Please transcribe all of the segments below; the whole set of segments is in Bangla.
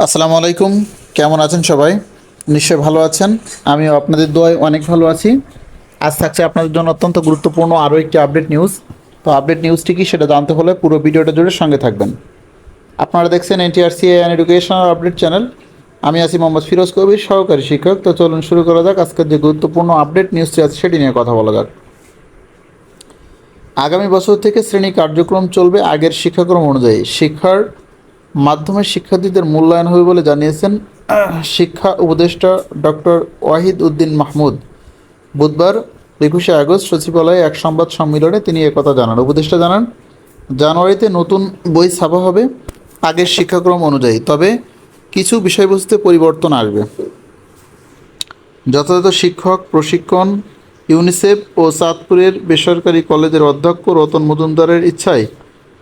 আসসালামু আলাইকুম। কেমন আছেন সবাই? নিশ্চয়ই ভালো আছেন। আমিও আপনাদের দোয়ায় অনেক ভালো আছি। আজ থাকছে আপনাদের জন্য অত্যন্ত গুরুত্বপূর্ণ আরও একটি আপডেট নিউজ। তো আপডেট নিউজটি কি সেটা জানতে হলে পুরো ভিডিওটা জুড়ে সঙ্গে থাকবেন। আপনারা দেখছেন NTRC and educational update channel. আমি আছি মোহাম্মদ ফিরোজ কবির, সহকারী শিক্ষক। তো চলুন শুরু করা যাক। আজকের যে গুরুত্বপূর্ণ আপডেট নিউজটি আছে সেটি নিয়ে কথা বলা যাক। আগামী বছর থেকে শ্রেণি কার্যক্রম চলবে আগের শিক্ষাক্রম অনুযায়ী। শিক্ষার মাধ্যমে শিক্ষার্থীদের মূল্যায়ন হবে বলে জানিয়েছেন শিক্ষা উপদেষ্টা ডক্টর ওয়াহিদ উদ্দিন মাহমুদ। বুধবার একুশে আগস্ট সচিবালয়ে এক সংবাদ সম্মেলনে তিনি একথা জানান। উপদেষ্টা জানান, জানুয়ারিতে নতুন বই ছাপা হবে আগের শিক্ষাক্রম অনুযায়ী, তবে কিছু বিষয়বস্তুতে পরিবর্তন আসবে। যথাযথ শিক্ষক, প্রশিক্ষণ, ইউনিসেফ ও চাঁদপুরের বেসরকারি কলেজের অধ্যক্ষ রতন মজুমদারের ইচ্ছায়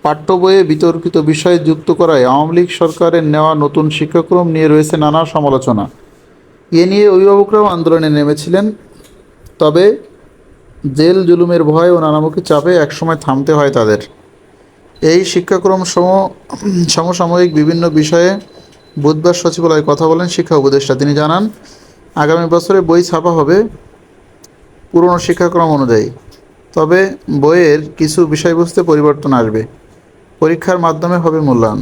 পাঠ্য বইয়ে বিতর্কিত বিষয় যুক্ত করায় আওয়ামী লীগ সরকারের নেওয়া নতুন শিক্ষাক্রম নিয়ে রয়েছে নানা সমালোচনা। এ নিয়ে অভিভাবকরাও আন্দোলনে নেমেছিলেন। তবে জেল জুলুমের ভয় ও নানামুখী চাপে একসময় থামতে হয় তাদের। এই শিক্ষাক্রম সম, সমসাময়িক বিভিন্ন বিষয়ে বুধবার সচিবালয়ে কথা বলেন শিক্ষা উপদেষ্টা। তিনি জানান, আগামী বছরে বই ছাপা হবে পুরনো শিক্ষাক্রম অনুযায়ী। তবে বইয়ের কিছু বিষয়বস্তুতে পরিবর্তন আসবে। পরীক্ষার মাধ্যমে হবে মূল্যায়ন।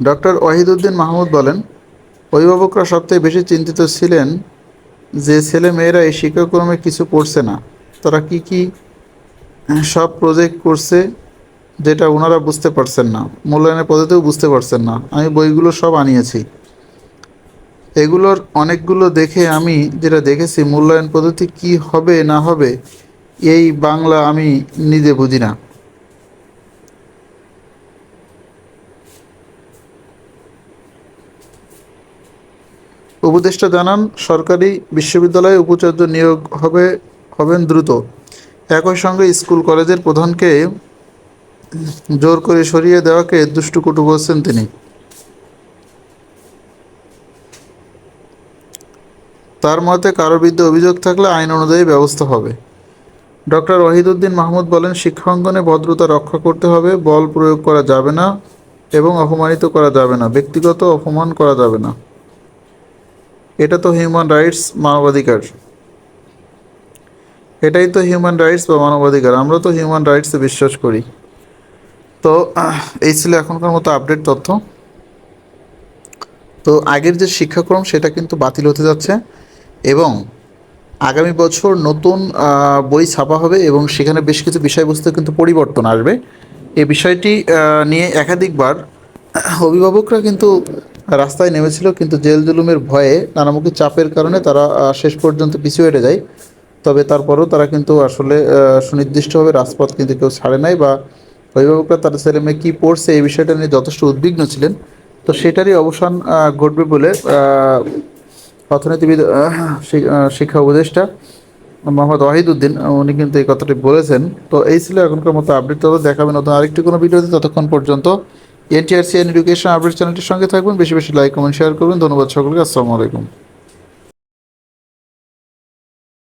ডক্টর ওয়াহিদুদ্দিন মাহমুদ বলেন, অভিভাবকরা সবথেকে বেশি চিন্তিত ছিলেন যে ছেলে মেয়েরা এই শিক্ষাক্রমে কিছু পড়ছে না। তারা কি কি সব প্রজেক্ট করছে যেটা ওনারা বুঝতে পারছেন না, মূল্যায়নের পদ্ধতিও বুঝতে পারছেন না। আমি বইগুলো সব আনিয়েছি। এগুলোর অনেকগুলো দেখে আমি যেটা দেখেছি, মূল্যায়ন পদ্ধতি কি হবে না হবে, এই বাংলা আমি নিজে বুঝি না। উপদেষ্টা জানান, সরকারি বিশ্ববিদ্যালয়ে উপাচার্য নিয়োগ হবে, হবেন দ্রুত। একই সঙ্গে স্কুল কলেজের প্রধানকে জোর করে সরিয়ে দেওয়াকে দুষ্টুকুটু বলছেন তিনি। তার মতে কারও বিরুদ্ধে অভিযোগ থাকলে আইন অনুযায়ী ব্যবস্থা হবে। ডক্টর ওয়াহিদুদ্দিন মাহমুদ বলেন শিক্ষাঙ্গনে ভদ্রতা রক্ষা করতে হবে, বল প্রয়োগ করা যাবে না এবং অপমানিত করা যাবে না, ব্যক্তিগত অপমান করা যাবে না। এটা তো হিউম্যান রাইটস মানবাধিকার। এটাই তো হিউম্যান রাইটস বা মানবাধিকার। আমরা তো হিউম্যান রাইটসে বিশ্বাস করি। তো, এই ছিল এখনকার মতো আপডেট তথ্য। তো, আগের যে শিক্ষাক্রম, সেটা কিন্তু বাতিল হতে যাচ্ছে এবং আগামী বছর নতুন বই ছাপা হবে এবং সেখানে বেশ কিছু বিষয়বস্তু কিন্তু পরিবর্তন আসবে। এই বিষয়টি নিয়ে একাধিকবার অভিভাবকরা কিন্তু রাস্তায় নেমেছিল, কিন্তু জেল জুলুমের ভয়ে নানামুখী চাপের কারণে তারা শেষ পর্যন্ত পিছু হেঁটে যায়। তবে তারপরেও তারা কিন্তু আসলে সুনির্দিষ্টভাবে রাজপথ কিন্তু কেউ ছাড়ে নাই বা অভিভাবকরা তাদের ছেলে মেয়ে কী পড়ছে এই বিষয়টা নিয়ে যথেষ্ট উদ্বিগ্ন ছিলেন। তো সেটারই অবসান ঘটবে বলে অর্থনীতিবিদ শিক্ষা উপদেষ্টা মোহাম্মদ ওয়াহিদুদ্দিন উনি কিন্তু এই কথাটি বলেছেন। তো এই ছিল এখনকার মতো আপডেট তবে দেখাবেন নতুন আরেকটি কোনো ভিডিওতে ততক্ষণ পর্যন্ত এনটিআরসি এডুকেশন আপডেট চ্যানেলটির সঙ্গে থাকবেন। বেশি বেশি লাইক, কমেন্ট, শেয়ার করবেন। ধন্যবাদ সকলকে। আসসালামু আলাইকুম।